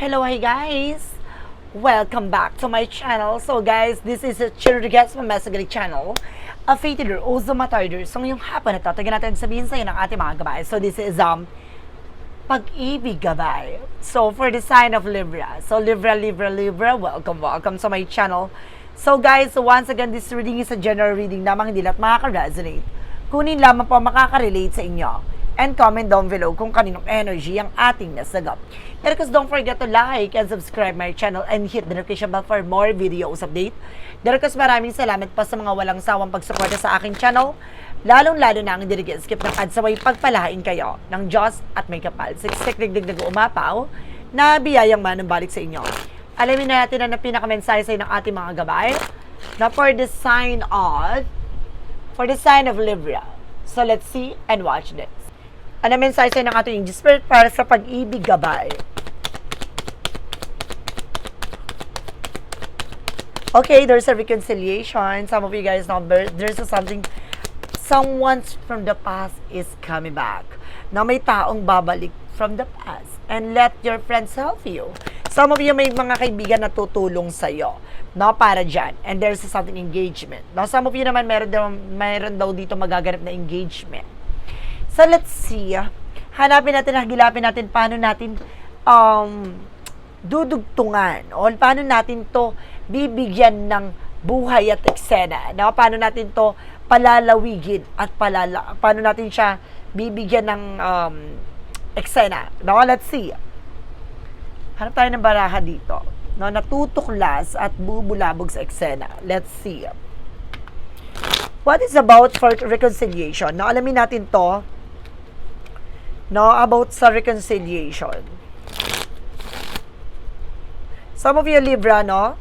Hello, hi guys! Welcome back to my channel. So guys, this is a Chirrigas Mamasagari channel. A fated or also matarder. So ngayong hapon na to, taga natin sabihin sa ng ating mga gabay. So this is um, pag-ibig gabay. So for the sign of Libra. So Libra, Libra, Libra, welcome, welcome to my channel. So guys, once again, this reading is a general reading lamang hindi lahat makaka-resonate. Kunin lamang po makaka-relate sa inyo. And comment down below kung kaninong energy ang ating nasagap. And because don't forget to like and subscribe my channel and hit the notification bell for more videos update. Darakas maraming salamat pa sa mga walang sawang pagsuporta sa aking channel. Lalong-lalo na ang hindi skip ng ads saway pagpalain kayo ng Diyos at may kapal. Siksik digdig umapaw na biyayang manumbalik sa inyo. Alamin na natin na pinakamensahe sa ng ating mga gabay na for the sign of for the sign of Libra. So let's see and watch this. Ano mensahe sa ng ating angel spirit para sa pag-ibig gabay? Okay, there's a reconciliation. Some of you guys know there- there's something someone from the past is coming back. Na may taong babalik from the past and let your friends help you. Some of you may mga kaibigan na tutulong sa iyo, no, para diyan. And there's a something engagement. No, some of you naman meron daw, meron daw dito magaganap na engagement. So let's see. Hanapin natin, hagilapin natin paano natin um, dudugtungan o paano natin to bibigyan ng buhay at eksena. No? Paano natin to palalawigin at palala, paano natin siya bibigyan ng um, eksena. No? Let's see. Hanap tayo ng baraha dito. No, natutuklas at bubulabog sa eksena. Let's see. What is about for reconciliation? No, alamin natin to. No, about sa reconciliation. Some of you Libra, no?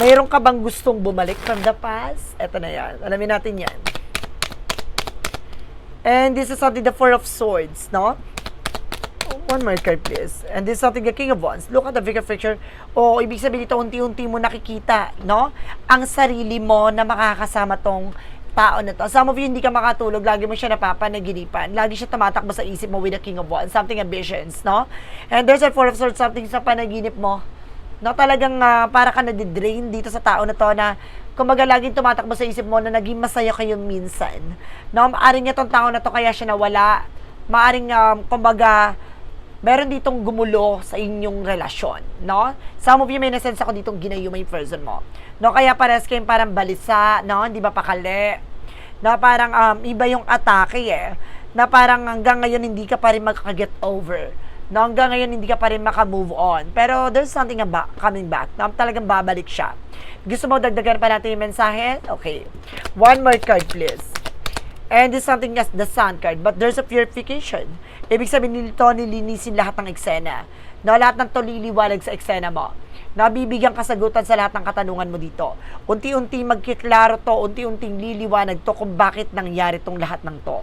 Mayroon ka bang gustong bumalik from the past? Ito na yan. Alamin natin yan. And this is something the Four of Swords, no? One more card, please. And this is something the King of Wands. Look at the bigger picture. O, ibig sabihin ito, unti-unti mo nakikita, no? Ang sarili mo na makakasama tong tao na to. Some of you, hindi ka makatulog. Lagi mo siya napapanaginipan. Lagi siya tumatakbo sa isip mo with the King of Wands. Something ambitions, no? And there's a Four of Swords, something sa panaginip mo. No, talagang ah, para ka na-drain dito sa tao na to na kumbaga laging tumatakbo sa isip mo na naging masaya kayo minsan. No, maaring niya tong tao na to kaya siya nawala. Maaring um, kumbaga meron ditong gumulo sa inyong relasyon, no? Some of you may nasense ako ditong ginayuma yung person mo. No, kaya pares kayong parang balisa, no? Hindi ba pakali? No, parang um, iba yung atake eh. Na parang hanggang ngayon hindi ka pa rin makaka-get over. No, hanggang ngayon hindi ka pa rin maka-move on. Pero there's something about coming back. No, talagang babalik siya. Gusto mo dagdagan pa natin yung mensahe? Okay. One more card, please. And is something as the sun card. But there's a purification. Ibig sabihin nito, nilinisin lahat ng eksena. No, lahat ng to liliwanag sa eksena mo. Nabibigyan kasagutan sa lahat ng katanungan mo dito. Unti-unti magkiklaro to, unti-unting liliwanag to kung bakit nangyari tong lahat ng to.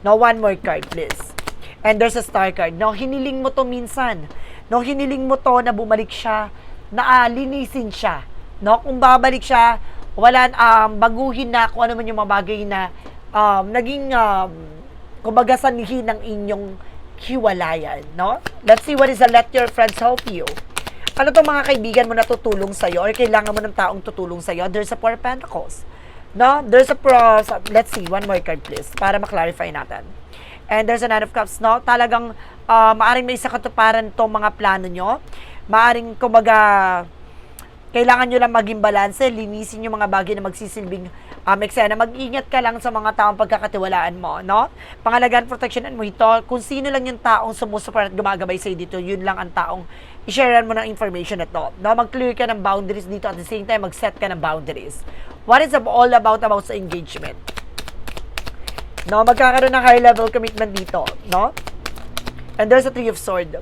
No, one more card, please. And there's a star card. No, hiniling mo to minsan. No, hiniling mo to na bumalik siya, na ah, linisin siya. No, kung babalik siya, wala, um, baguhin na kung ano man yung mga bagay na um, naging, um, kumbaga sanhi ng inyong hiwalayan, no? Let's see what is the let your friends help you. Ano tong mga kaibigan mo na tutulong sa'yo or kailangan mo ng taong tutulong sa'yo? There's a Four Pentacles. No? There's a pro... Let's see, one more card please, para ma-clarify natin. And there's a Nine of Cups, no? Talagang uh, maaring may isa katuparan tong mga plano nyo. Maaring, kumbaga, kailangan nyo lang maging balanse, linisin yung mga bagay na magsisilbing um, eksena. Mag-ingat ka lang sa mga taong pagkakatiwalaan mo, no? Pangalagaan, protectionan mo ito. Kung sino lang yung taong sumusupport at gumagabay sa'yo dito, yun lang ang taong i-share mo ng information na to. No? Mag-clear ka ng boundaries dito at the same time, mag-set ka ng boundaries. What is all about about sa engagement? No, magkakaroon ng high level commitment dito, no? And there's a three of sword.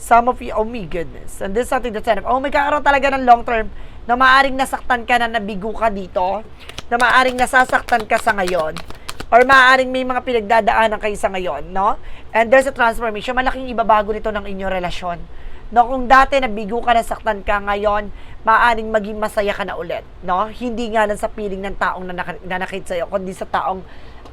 Some of you, oh my goodness. And this is something that's enough. Oh, magkakaroon talaga ng long term na maaring nasaktan ka na nabigo ka dito, na maaring nasasaktan ka sa ngayon, or maaring may mga pinagdadaanan kayo sa ngayon, no? And there's a transformation. Malaking ibabago nito ng inyong relasyon. No, kung dati nabigo ka, nasaktan ka, ngayon, maaring maging masaya ka na ulit, no? Hindi nga lang sa piling ng taong nanak- nanakit sa'yo, kundi sa taong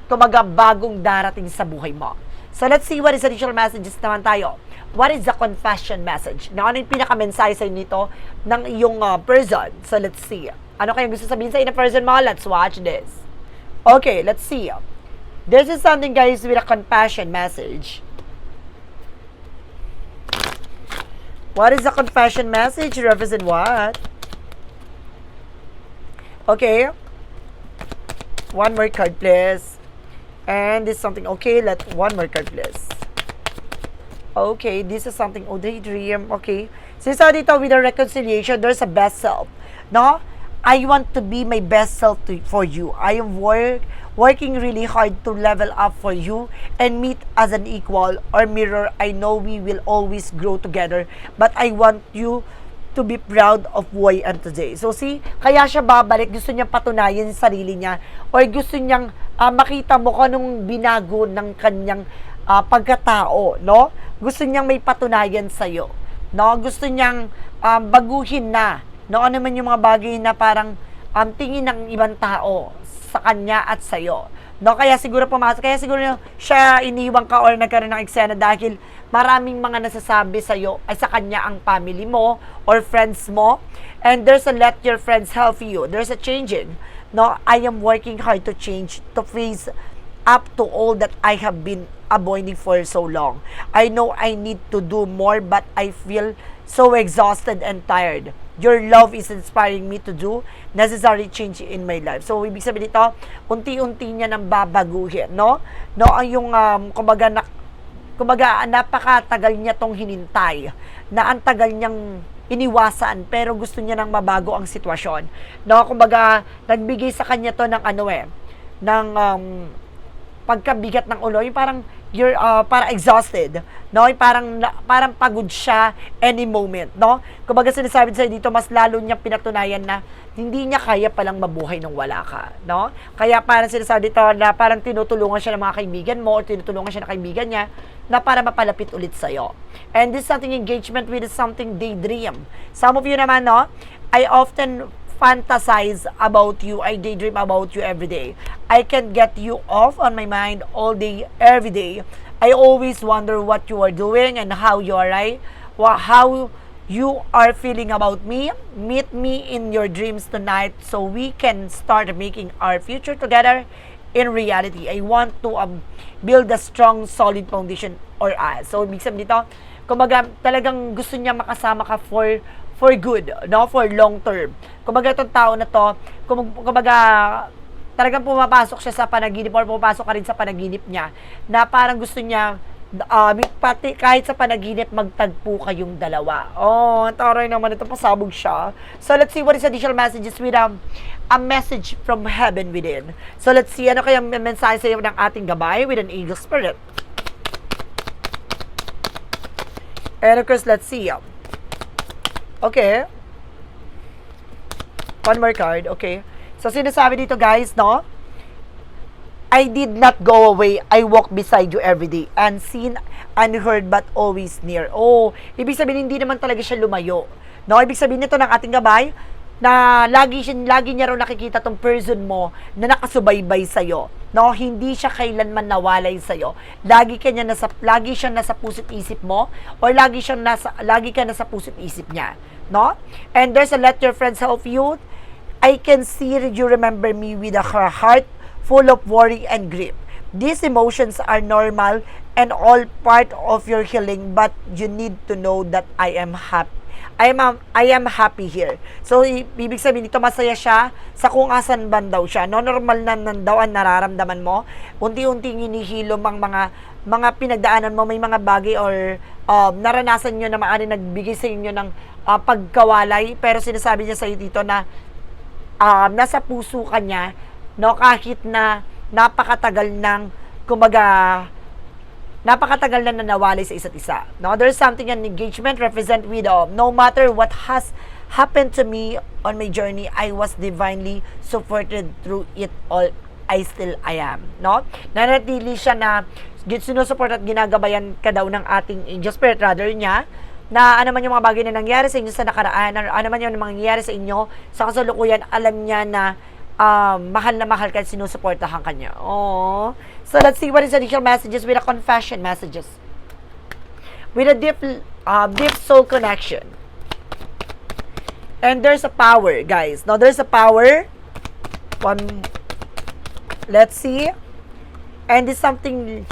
kumaga bagong darating sa buhay mo. So let's see what is additional messages naman tayo what is the confession message? Na ano yung pinaka-mensahe sa'yo nito ng iyong uh, person? So, let's see. Ano kayang gusto sabihin sa ng person mo? Let's watch this. Okay, let's see. This is something, guys, with a compassion message. What is the confession message? Represent what? Okay. One more card, please. And this is something. Okay, let one more card, please. Okay, this is something. Oh, daydream. Okay. So, dito with the reconciliation, there's a best self. No? I want to be my best self to, for you. I am work working really hard to level up for you and meet as an equal or mirror. I know we will always grow together, but I want you to be proud of who I am today. So see, kaya siya babalik, gusto niyang patunayan sa sarili niya or gusto niyang ah, makita mo kung anong binago ng kanyang ah, pagkatao, no? Gusto niyang may patunayan sa iyo, no? Gusto niyang um, baguhin na, no? Ano man yung mga bagay na parang um, tingin ng ibang tao sa kanya at sa iyo. No, kaya siguro pumasok, kaya siguro siya iniwan ka or nagkaroon ng eksena dahil maraming mga nasasabi sa iyo ay sa kanya ang family mo or friends mo. And there's a let your friends help you. There's a changing. No, I am working hard to change, to face up to all that I have been avoiding for so long. I know I need to do more but I feel so exhausted and tired. Your love is inspiring me to do necessary change in my life. So, ibig sabihin nito, unti-unti niya nang babaguhin, no? No, ang yung, um, kumbaga, na, kumbaga, napakatagal niya tong hinintay, na ang tagal niyang iniwasan, pero gusto niya nang mabago ang sitwasyon. No, kumbaga, nagbigay sa kanya to ng ano eh, ng um, pagkabigat ng ulo, yung parang you're uh, para exhausted, no? Yung parang parang pagod siya any moment, no? Kumbaga sinasabi sa dito mas lalo niya pinatunayan na hindi niya kaya palang mabuhay nung wala ka, no? Kaya parang sinasabi dito na parang tinutulungan siya ng mga kaibigan mo or tinutulungan siya ng kaibigan niya na para mapalapit ulit sa iyo. And this something engagement with something daydream. Some of you naman, no? I often fantasize about you. I daydream about you every day. I can get you off on my mind all day, every day. I always wonder what you are doing and how you are, right? How you are feeling about me. Meet me in your dreams tonight so we can start making our future together in reality. I want to um, build a strong, solid foundation or us. So, ibig sabihin dito, kumbaga, talagang gusto niya makasama ka for for good, no? For long term. Kumbaga, itong tao na to, kum- kumbaga, talagang pumapasok siya sa panaginip or pumapasok ka rin sa panaginip niya na parang gusto niya uh, pati kahit sa panaginip magtagpo kayong dalawa. Oh, taray naman ito, pasabog siya. So let's see what is additional messages with um, a message from heaven within. So let's see ano kaya mensahe sa iyo ng ating gabay with an angel spirit. And of course, let's see. um, Okay. One more card, okay. So, sinasabi dito guys, no? I did not go away. I walk beside you every day. Unseen, unheard, but always near. Oh, ibig sabihin, hindi naman talaga siya lumayo. No, ibig sabihin nito ng ating gabay, na lagi, siya, lagi niya raw nakikita tong person mo na nakasubaybay sa'yo. No, hindi siya kailanman nawalay sa'yo. Lagi kanya nasa lagi siya nasa puso't isip mo or lagi siyang nasa lagi ka nasa puso't isip niya, no? And there's a let your friends help you. I can see you remember me with a heart full of worry and grief. These emotions are normal and all part of your healing, but you need to know that I am happy. I am I am happy here. So ibig sabihin dito masaya siya sa kung asan ban daw siya. No normal na nan daw ang nararamdaman mo. Unti-unting hinihilom ang mga mga pinagdaanan mo, may mga bagay or um, naranasan nyo na maaari nagbigay sa inyo ng ah, pagkawalay. Pero sinasabi niya sa iyo dito na um, nasa puso ka niya, no, kahit na napakatagal ng, kumaga, napakatagal na nanawali sa isa't isa. No, there's something an engagement represent with uh, no matter what has happened to me on my journey, I was divinely supported through it all. I still I am, no? Nanatili siya na sinusuport at ginagabayan ka daw ng ating angel spirit rather niya na ano man yung mga bagay na nangyari sa inyo sa nakaraan, ano, ano man yung mangyayari sa inyo sa kasalukuyan, alam niya na um, mahal na mahal ka at sinusuportahan ka niya. Oh. So let's see what is additional messages with a confession messages. with a deep, uh, deep soul connection. And there's a power, guys. Now, there's a power. One, let's see. And it's something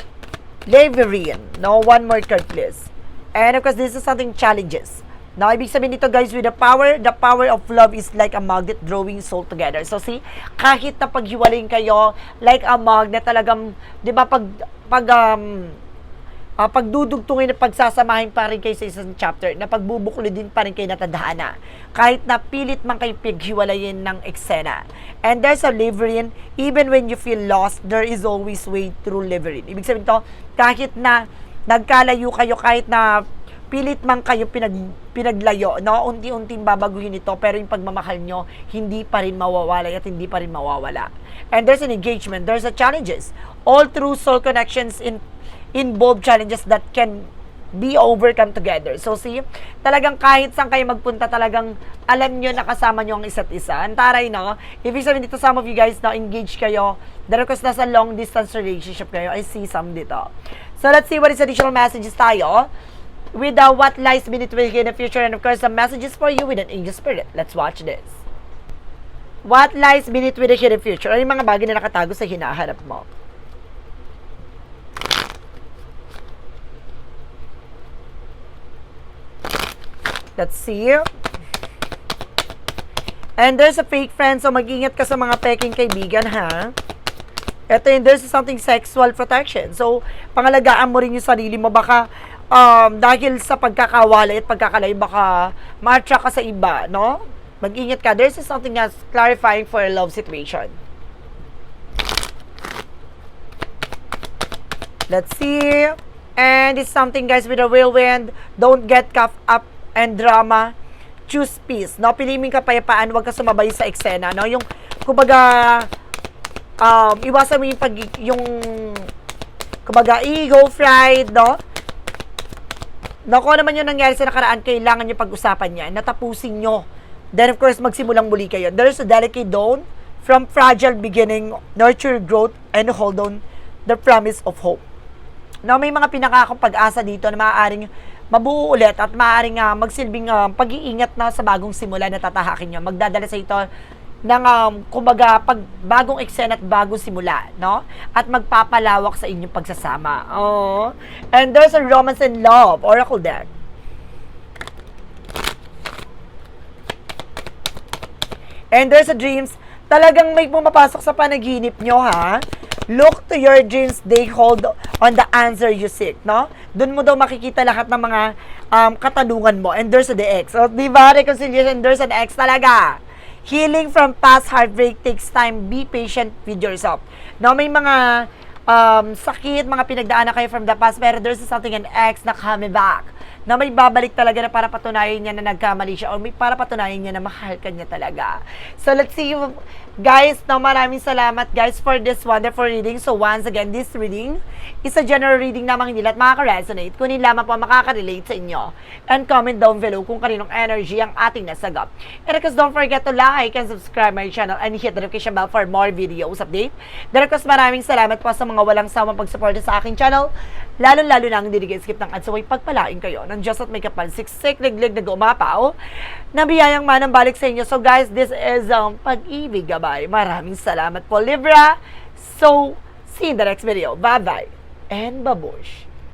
Leverian. No, one more card, please. And of course, this is something challenges. Now, ibig sabihin nito guys, with the power, the power of love is like a magnet drawing soul together. So, see, kahit na paghiwalayin kayo, like a magnet talagang, di ba, pag, pag, um, uh, pagdudugtungin at pagsasamahin pa rin kayo sa isang chapter, na pagbubuklo din pa rin kayo na tadhana. Kahit na pilit man kayo paghiwalayin ng eksena. And there's a liverin, even when you feel lost, there is always way through liverin. Ibig sabihin to, kahit na nagkalayo kayo, kahit na pilit man kayo pinag, pinaglayo, no? Unti-unting babaguhin ito, pero yung pagmamahal nyo, hindi pa rin mawawala at hindi pa rin mawawala. And there's an engagement, there's a challenges. All through soul connections in involve challenges that can be overcome together. So see, talagang kahit saan kayo magpunta, talagang alam nyo na kasama nyo ang isa't isa. Ang taray, no? Ibig sabihin dito, some of you guys na engage kayo, dahil kasi nasa long distance relationship kayo, I see some dito. So let's see what is additional messages tayo with uh, what lies with in the future and of course some messages for you with an angel spirit. Let's watch this. What lies beneath with the hidden future? Ano yung mga bagay na nakatago sa hinahanap mo? Let's see. And there's a fake friend, so mag-ingat ka sa mga peking kaibigan, ha? Ito yun, there's something sexual protection. So, pangalagaan mo rin yung sarili mo. Baka, um, dahil sa pagkakawala at pagkakalay, baka ma-attract ka sa iba, no? Mag-ingat ka. There's something that's clarifying for a love situation. Let's see. And it's something, guys, with a whirlwind. Don't get caught up and drama. Choose peace. No? Pilimin ka payapaan. Huwag ka sumabay sa eksena. No? Yung, kumbaga, um, iwasan mo yung pag, yung, kumbaga, ego, pride, no? Kung ano naman yung nangyari sa nakaraan, kailangan nyo pag-usapan yan. Natapusin nyo. Then, of course, magsimulang muli kayo. There's a delicate dawn from fragile beginning, nurture growth, and hold on the promise of hope. No, may mga pinakakong pag-asa dito na maaaring mabuo ulit at maaaring uh, magsilbing uh, pag-iingat na sa bagong simula na tatahakin nyo. Magdadala sa ito ng, um, kumbaga, pag bagong eksena at bagong simula, no? At magpapalawak sa inyong pagsasama. Oh. And there's a romance and love, oracle deck. And there's a dreams, talagang may pumapasok sa panaginip nyo, ha? Look to your dreams, they hold on the answer you seek, no? Doon mo daw makikita lahat ng mga um, katanungan mo. And there's the X. So, di ba, reconciliation, there's an X talaga. Healing from past heartbreak takes time. Be patient with yourself. No, may mga um, sakit, mga pinagdaanan kayo from the past, pero there's something an X na coming back na may babalik talaga na para patunayan niya na nagkamali siya or may para patunayan niya na mahal ka niya talaga. So, let's see you guys. No, maraming salamat guys for this wonderful reading. So, once again, this reading is a general reading namang hindi lahat makaka-resonate. Kunin lamang po makaka-relate sa inyo. And comment down below kung kaninong energy ang ating nasagap. And of course, don't forget to like and subscribe my channel and hit the notification bell for more videos update. And of maraming salamat po sa mga walang sawang pag-support sa aking channel. Lalo-lalo na ang hindi skip ng ads. So, pagpalain kayo Diyos at may kapal siksik, liglig na gumapaw. Nabiyayang manang balik sa inyo. So, guys, this is um, pag-ibig gabay. Maraming salamat po, Libra. So, see you in the next video. Bye-bye. And babush.